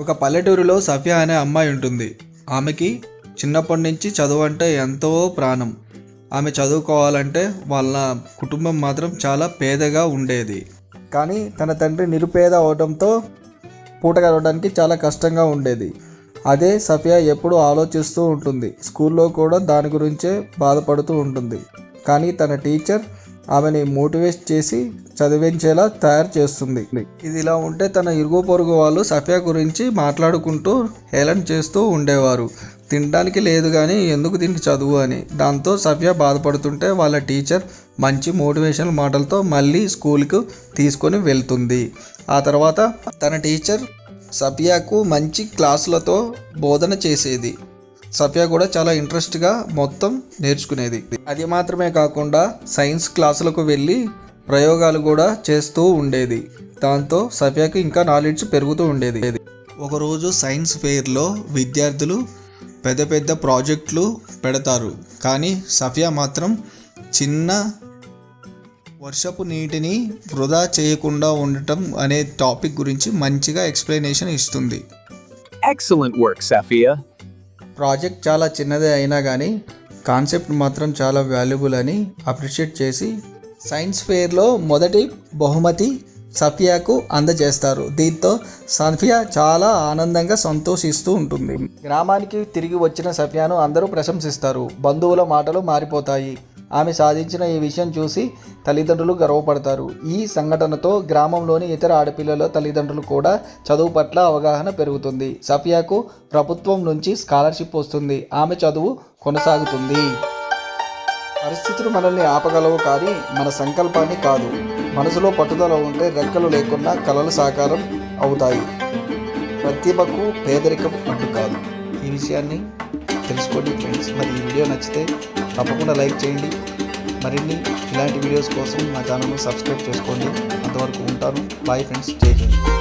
ఒక పల్లెటూరులో సఫియా అనే అమ్మాయి ఉంటుంది. ఆమెకి చిన్నప్పటి నుంచి చదువు అంటే ఎంతో ప్రాణం. ఆమె చదువుకోవాలంటే వాళ్ళ కుటుంబం మాత్రం చాలా పేదగా ఉండేది. కానీ తన తండ్రి నిరుపేద అవడంతో పూట గడవడానికి చాలా కష్టంగా ఉండేది. అదే సఫియా ఎప్పుడూ ఆలోచిస్తూ ఉంటుంది. స్కూల్లో కూడా దాని గురించే బాధపడుతూ ఉంటుంది. కానీ తన టీచర్ ఆమెని మోటివేట్ చేసి చదివించేలా తయారు చేస్తుంది. ఇది ఇలా ఉంటే తన ఇరుగు పొరుగు వాళ్ళు సఫియా గురించి మాట్లాడుకుంటూ హేళన చేస్తూ ఉండేవారు. తినడానికి లేదు కానీ ఎందుకు దీనికి చదువు అని. దాంతో సఫియా బాధపడుతుంటే వాళ్ళ టీచర్ మంచి మోటివేషన్ మాటలతో మళ్ళీ స్కూల్కు తీసుకొని వెళ్తుంది. ఆ తర్వాత తన టీచర్ సఫియాకు మంచి క్లాసులతో బోధన చేసేది. సఫియా కూడా చాలా ఇంట్రెస్ట్గా మొత్తం నేర్చుకునేది. అది మాత్రమే కాకుండా సైన్స్ క్లాసులకు వెళ్ళి ప్రయోగాలు కూడా చేస్తూ ఉండేది. దాంతో సఫియాకి ఇంకా నాలెడ్జ్ పెరుగుతూ ఉండేది. ఒకరోజు సైన్స్ ఫెయిర్లో విద్యార్థులు పెద్ద పెద్ద ప్రాజెక్టులు పెడతారు. కానీ సఫియా మాత్రం చిన్న వర్షపు నీటిని వృధా చేయకుండా ఉండటం అనే టాపిక్ గురించి మంచిగా ఎక్స్ప్లెనేషన్ ఇస్తుంది. ఎక్సలెంట్ వర్క్ సఫియా ప్రాజెక్ట్ చాలా చిన్నదే అయినా కానీ కాన్సెప్ట్ మాత్రం చాలా వాల్యుబుల్ అని అప్రిషియేట్ చేసి సైన్స్ ఫెయిర్లో మొదటి బహుమతి సఫియాకు అందజేస్తారు. దీంతో సఫియా చాలా ఆనందంగా సంతోషిస్తూ ఉంటుంది. గ్రామానికి తిరిగి వచ్చిన సఫియాను అందరూ ప్రశంసిస్తారు. బంధువుల మాటలు మారిపోతాయి. ఆమె సాధించిన ఈ విషయం చూసి తల్లిదండ్రులు గర్వపడతారు. ఈ సంఘటనతో గ్రామంలోని ఇతర ఆడపిల్లల తల్లిదండ్రులు కూడా చదువు పట్ల అవగాహన పెరుగుతుంది. సఫియాకు ప్రభుత్వం నుంచి స్కాలర్షిప్ వస్తుంది. ఆమె చదువు కొనసాగుతుంది. పరిస్థితులు మనల్ని ఆపగలవు కానీ మన సంకల్పాన్ని కాదు. మనసులో పట్టుదల ఉంటే రెక్కలు లేకుండా కలలు సాకారం అవుతాయి. ప్రతిభకు పేదరికం అడ్డు కాదు. ఈ విషయాన్ని తెలుసుకోండి ఫ్రెండ్స్. మరి ఈ వీడియో నచ్చితే తప్పకుండా లైక్ చేయండి. మరిన్ని ఇలాంటి వీడియోస్ కోసం నా ఛానల్ను సబ్స్క్రైబ్ చేసుకోండి. అంతవరకు ఉంటాను. బాయ్ ఫ్రెండ్స్ జై హింద్.